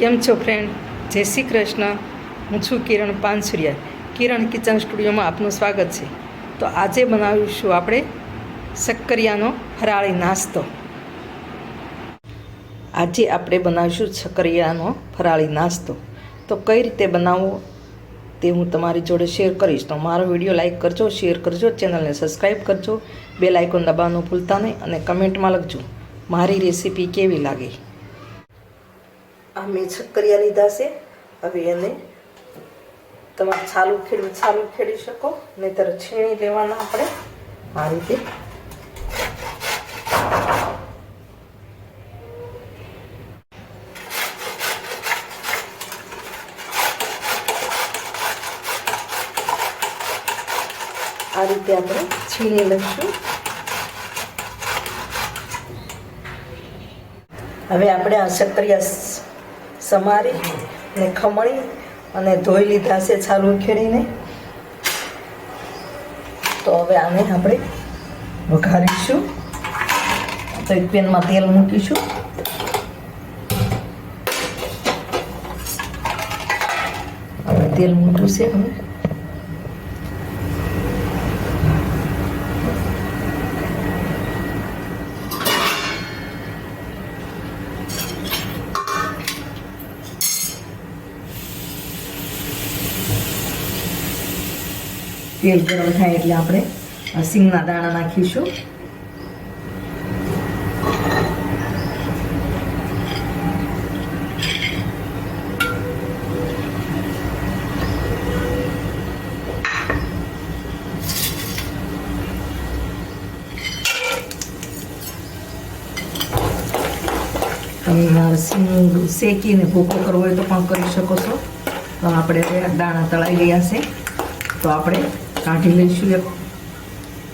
કેમ છો ફ્રેન્ડ જય શ્રી કૃષ્ણ. હું છું કિરણ પાનસુરિયા. કિરણ કિચન સ્ટુડિયોમાં આપનું સ્વાગત છે. તો આજે બનાવીશું આપણે શક્કરિયાનો ફરાળી નાસ્તો. આજે આપણે બનાવીશું શક્કરિયાનો ફરાળી નાસ્તો. તો કઈ રીતે બનાવવો તે હું તમારી જોડે શેર કરીશ. તો મારો વીડિયો લાઈક કરજો શેર કરજો ચેનલને સબસ્ક્રાઈબ કરજો. બે લાઇકોન દબાવવાનું ભૂલતા નહીં અને કમેન્ટમાં લખજો, મારી રેસીપી કેવી લાગી? આ મેં છક્કરિયા લીધા છે. હવે એને તમારે છાલું ખેડવું છાલું ખેડી શકો, નહીતર છીણી લેવાના આપણે. આ રીતે. આ રીતે આપણે છીણી લઈશું. હવે આપણે આ શક્કરિયા સમારી ને ખમણી અને ધોઈ લીધા છે છાલું ખેડીને તો હવે આને આપણે વઘારીશું. તો એક પેનમાં તેલ મૂકીશું. તેલ મૂક્યું છે હવે. તેલ ગરમ થાય એટલે આપણે સિંગના દાણા નાખીશું. તમે શેકીને ભૂકો કરવો હોય તો પણ કરી શકો છો. તો આપણે દાણા તળાઈ ગયા છે. તો આપણે કાઢી લઈશું એક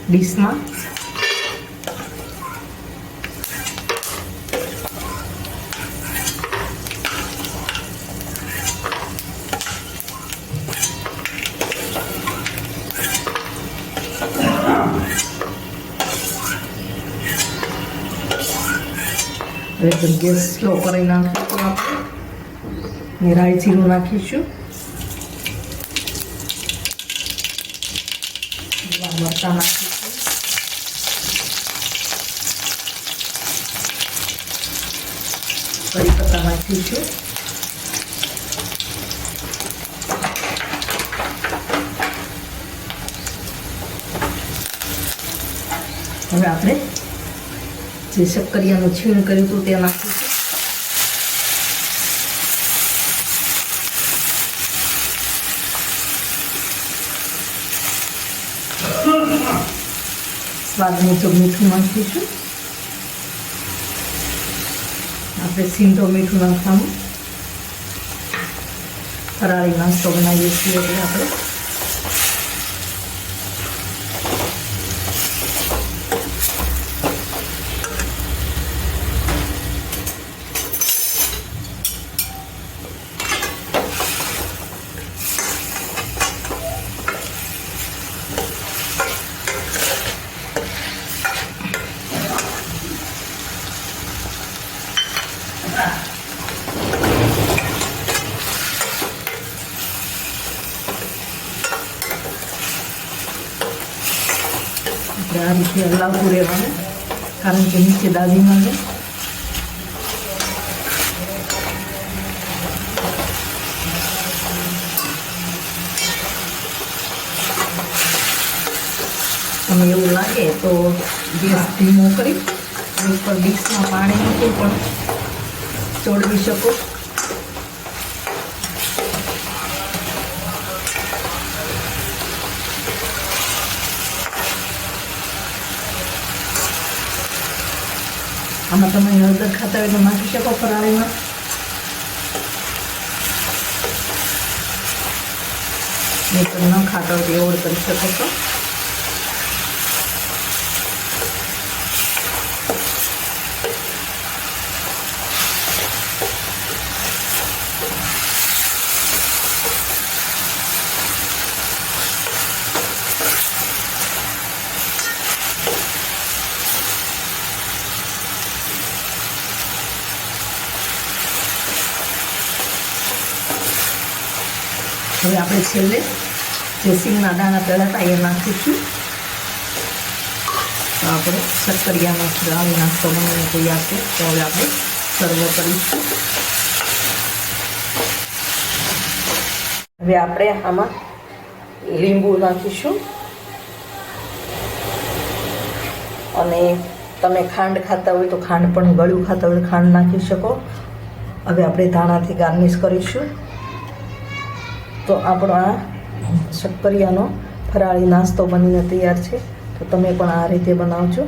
ડીશમાં હવે ગેસ સ્લો કરી નાખીશું આપણે રાઈ જીરું નાખીશું મરચાં નાખીશું કરી પત્તા નાખીશું હવે આપણે જે શક્કરિયાનું છીણ કર્યું હતું તે નાખીશું સ્વાદ મુજબ મીઠું નાખીશું. આપણે સીંધો મીઠું નાખવાનું. ફરાળી નાસ્તો બનાવીએ છીએ એટલે આપણે. આ રીતે હલાવતું રહેવાનું, કારણ કે નીચે દાદી માંગે તમે એવું લાગે તો ગેસ ધીમો કરી ઉપર ડીશમાં પાણી મૂકી પણ ચોડવી શકો. આમાં તમે હળદર ખાતા હોય તો નાખી શકો ફરાળીમાં નહીં તો ન ખાતા હોય તો કરી શકો છો. હવે આપણે છેલ્લે જે સિંગના દાણા પહેલાં હતા એ નાખીશું. તો આપણે શક્કરિયાનો ફરાળી નાસ્તો બનાવીને તૈયાર છે. તો હવે આપણે સર્વ કરીશું. હવે આપણે આમાં લીંબુ નાખીશું. અને તમે ખાંડ ખાતા હોય તો ખાંડ પણ, ગળ્યું ખાતા હોય ખાંડ નાખી શકો. હવે આપણે ધાણાથી ગાર્નિશ કરીશું. તો આપણો આ શક્કરિયાનો ફરાળી નાસ્તો બનીને તૈયાર છે. તો તમે પણ આ રીતે બનાવજો.